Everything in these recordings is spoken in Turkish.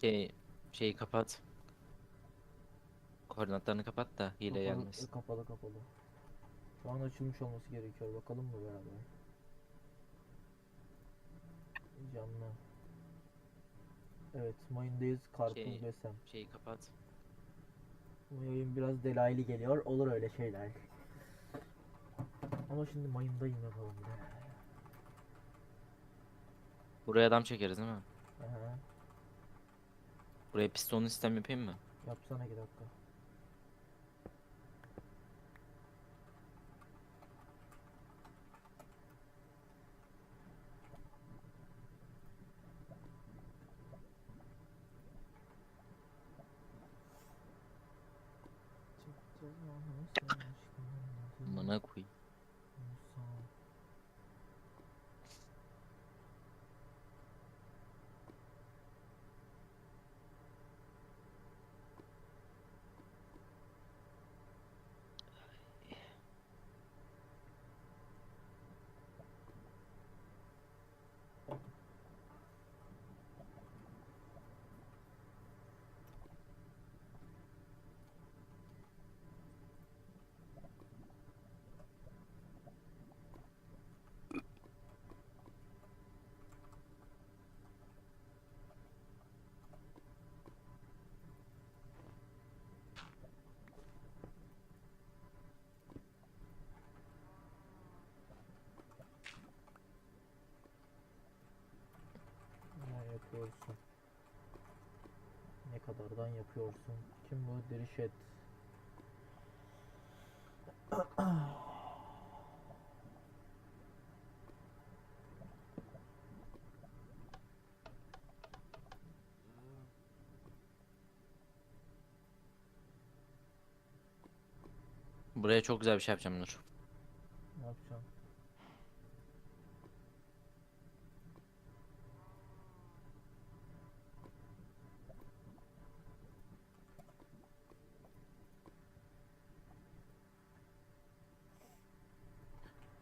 Şey şeyi kapat. Koordinatlarını kapat da hile Kapalı, gelmesin. kapalı kapalı. Şu an açılmış olması gerekiyor. Bakalım mı beraber? Canlı. Evet, mayındayız. Karpuz Şey- desem. Şeyi kapat. Bu yayın biraz delaylı geliyor. Olur öyle şeyler. Ama şimdi mayındayım yapalım bir de. Buraya adam çekeriz değil mi? Aha. Buraya pistonlu sistem yapayım mı? Yapsana iki dakika. Amına koyayım. Ne yapıyorsun? Ne kadardan yapıyorsun? Kim bu? Dirişet. Buraya çok güzel bir şey yapacağım Nur. Ne yapacağım?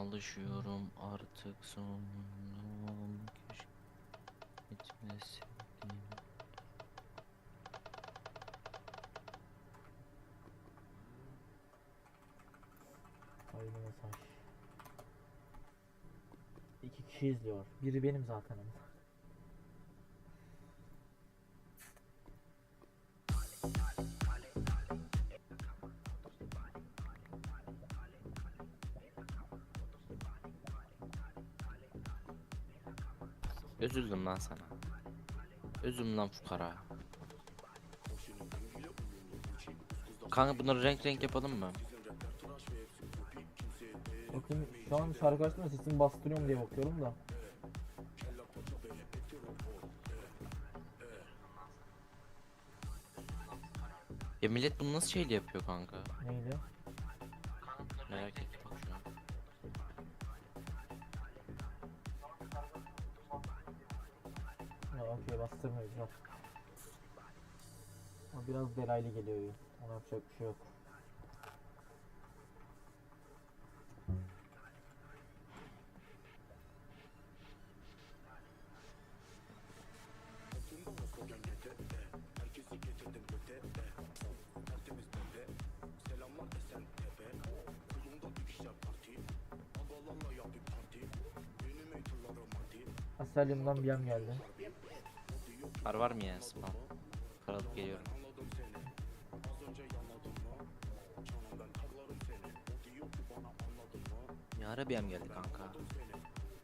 Alışıyorum artık sonum keşke bitmesin. Haydi mesaj. İki kişi izliyor. Biri benim zaten lan sana. Üzüldüm lan fukara. Kanka bunları renk renk yapalım mı? Bakın şu an şarkı açtım da sesimi bastırıyorum diye bakıyorum da. Ya millet bunu nasıl şeyle yapıyor kanka? Neyle? Merak ettim bastırmayız bak. Ama biraz delaylı geliyor ya. Ona yapacak bir şey yok. Aselyum'dan bir yem geldi. Kar var mı ya spam? Kar alıp geliyorum. Ya ara bir geldi kanka.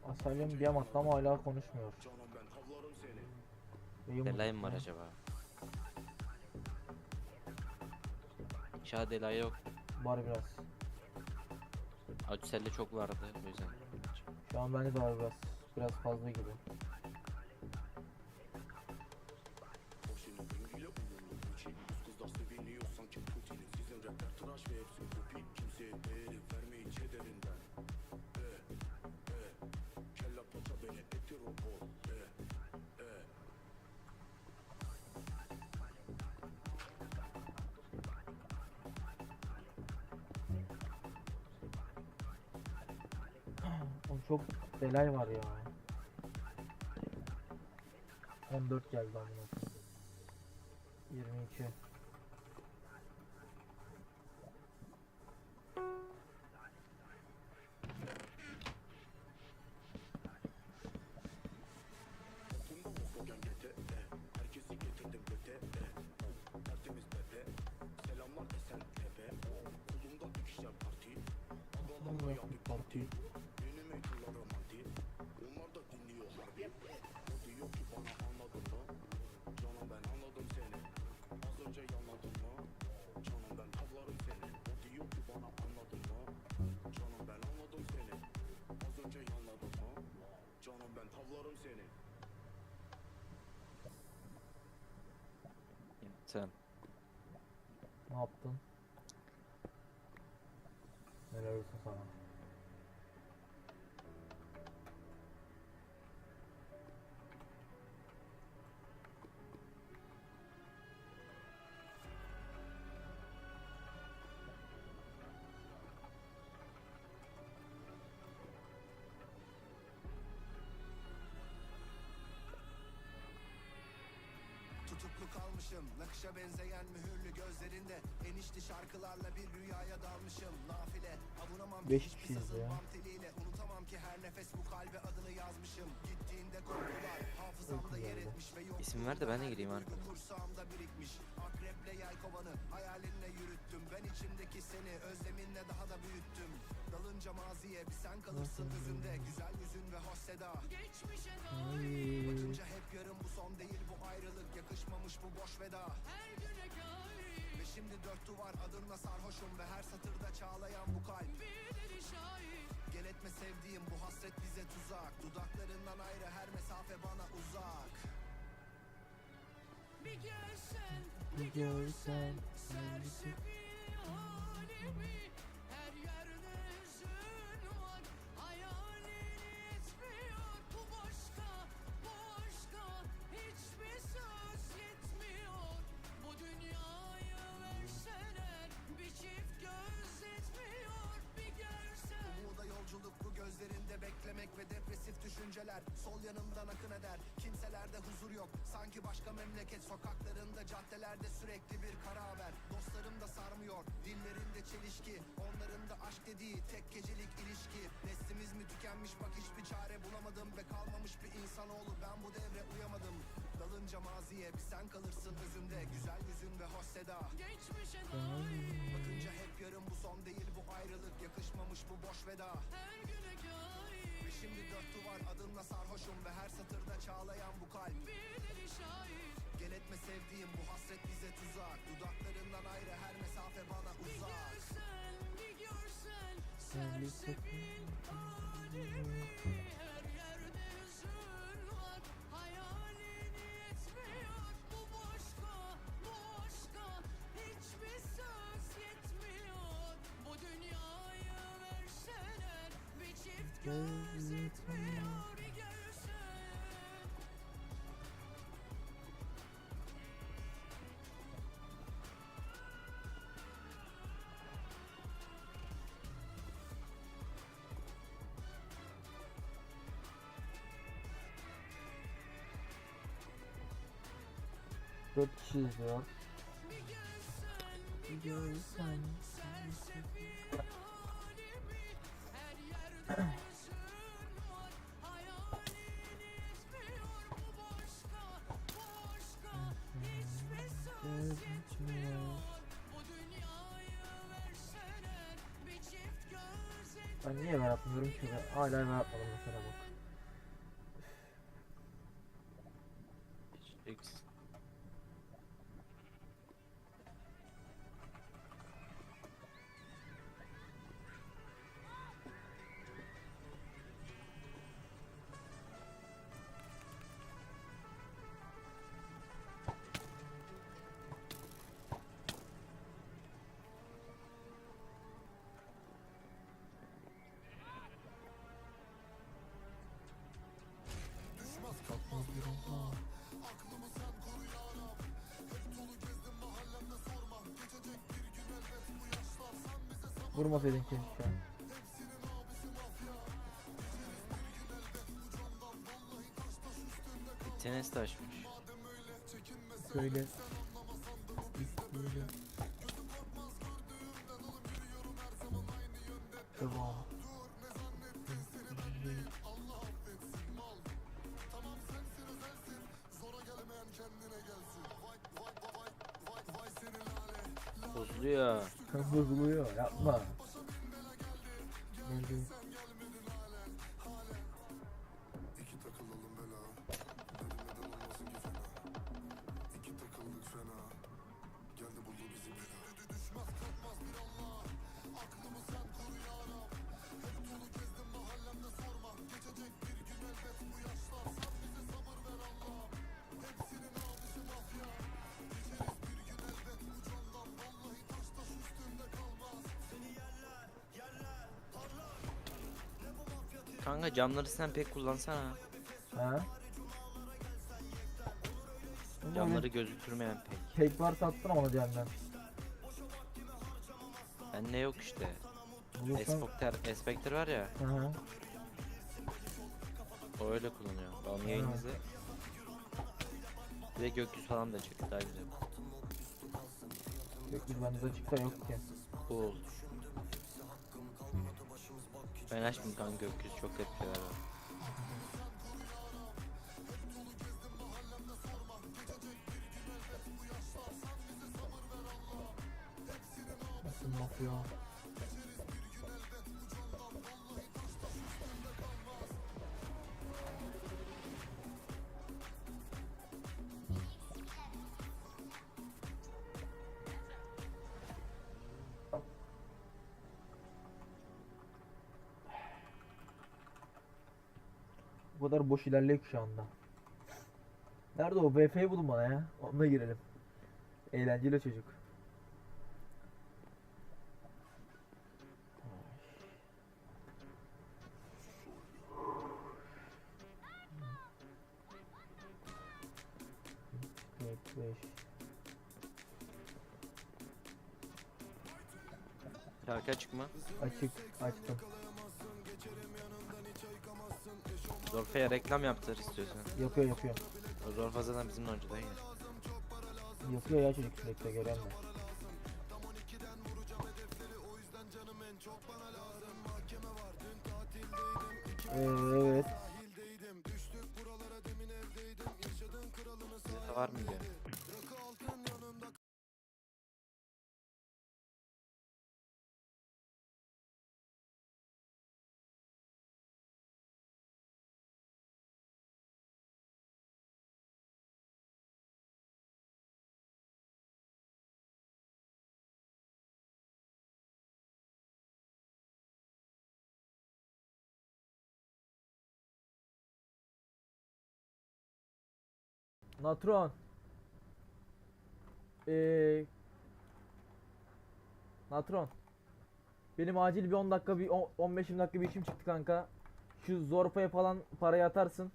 Aselyum bir attı ama hala konuşmuyor. Delay var acaba? İnşallah delay yok. Var biraz. Acüsel'de çok vardı o yüzden. Şu an bende de var biraz. Biraz fazla gibi. tıraş ve hepsini kopayım Kimseye değeri vermeyin kederinden E, eh, e, eh. kella paça beni eti robot E, eh, e, çok delay var ya. 14 geldi amına 22. Adamla yap bir parti. Benim ekran romantik. Onlar da dinliyor harbi. O diyor ki bana anladın mı? Canım ben anladım seni. Az önce yanladın mı? Canım ben tavlarım seni. O diyor ki bana anladın mı? Canım ben anladım seni. Az önce yanladın mı? Canım ben tavlarım seni. Yaptım. Ne yaptın? りささ。Tutuklu kalmışım. Nakışa benzeyen mühürlü gözlerinde Enişli şarkılarla bir rüyaya dalmışım. Nafile avunamam ki Beş hiçbir sazın ya. teliyle Unutamam ki her nefes bu kalbe adını yazmışım. Gittiğinde korkular hafızamda yer etmiş Ve yok İsim ver de ben de gireyim arkana. kursağımda birikmiş. Akreple yay kovanı hayalinle yürüttüm. Ben içimdeki seni özleminle daha da büyüttüm. Dalınca maziye bir sen kalırsın özünde. Güzel yüzün ve hoş seda. Bakınca hep yarım bu son değil Yakışmamış bu boş veda. Ve şimdi dört duvar adınla sarhoşum Ve her satırda çağlayan bu kalp. Gel etme sevdiğim bu hasret bize tuzak. Dudaklarından ayrı her mesafe bana uzak. Bir görsen, Bir görsen sersefil halimi Sanki başka memleket sokaklarında caddelerde sürekli bir kara haber Dostlarım da sarmıyor Dillerinde çelişki. Onların da aşk dediği tek gecelik ilişki. Neslimiz mi tükenmiş bak hiçbir çare bulamadım. Ve kalmamış bir insanoğlu ben bu devre uyamadım. Dalınca maziye bir sen kalırsın özümde. Güzel yüzün ve hoş seda. Geçmişe dair. Bakınca hep yarım bu son değil bu ayrılık Yakışmamış bu boş veda. Her Ve şimdi dört duvar adımla sarhoşum Ve her satırda çağlayan bu kalp. Bir deli şair Gel etme sevdiğim bu hasret bize tuzak. Dudaklarından ayrı her mesafe bana Bir uzak. görsen, bir görsen Sersefil halimi Her 4 kişi izliyor. Ben niye ben atmıyorum ki? Hala ben atmadım mesela bak. Vurmasaydın keşke. Tenes taşmış. Söyle. Devam. Bozuluyor. Bozuluyor yapma. Kanka camları sen pek kullansana. Ha? Camları gözükürmeyen pek. Tek var sattın ama diğerinden. Bende yok işte. Bulursan. Especter var ya. Hı hı. O öyle kullanıyor. Ben onu yayın izle. Bir de gökyüzü falan da çıktı daha güzel. Gökyüzü bende çıksa yok ki. Cool. Ben açtım kanka gökyüzü çok tepkiler var. Nasıl mafya? Bu kadar boş ilerliyor ki şu anda. Nerede o? VF'yi bulun bana ya. Onunla girelim. Eğlenceli çocuk. Şarkı açık mı? Açık, açtım. Zorfa'ya reklam yaptır istiyorsan. Yapıyor, yapıyor. Zorfa zaten bizim önceden ya. Yapıyor ya çocuk sürekli gören de. Evet. Var mı diyor. Natron. Ee, Natron. Benim acil bir 10 dakika bir 15-20 dakika bir işim çıktı kanka. Şu Zorpa'ya falan parayı atarsın.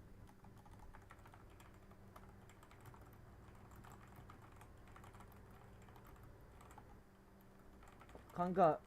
Kanka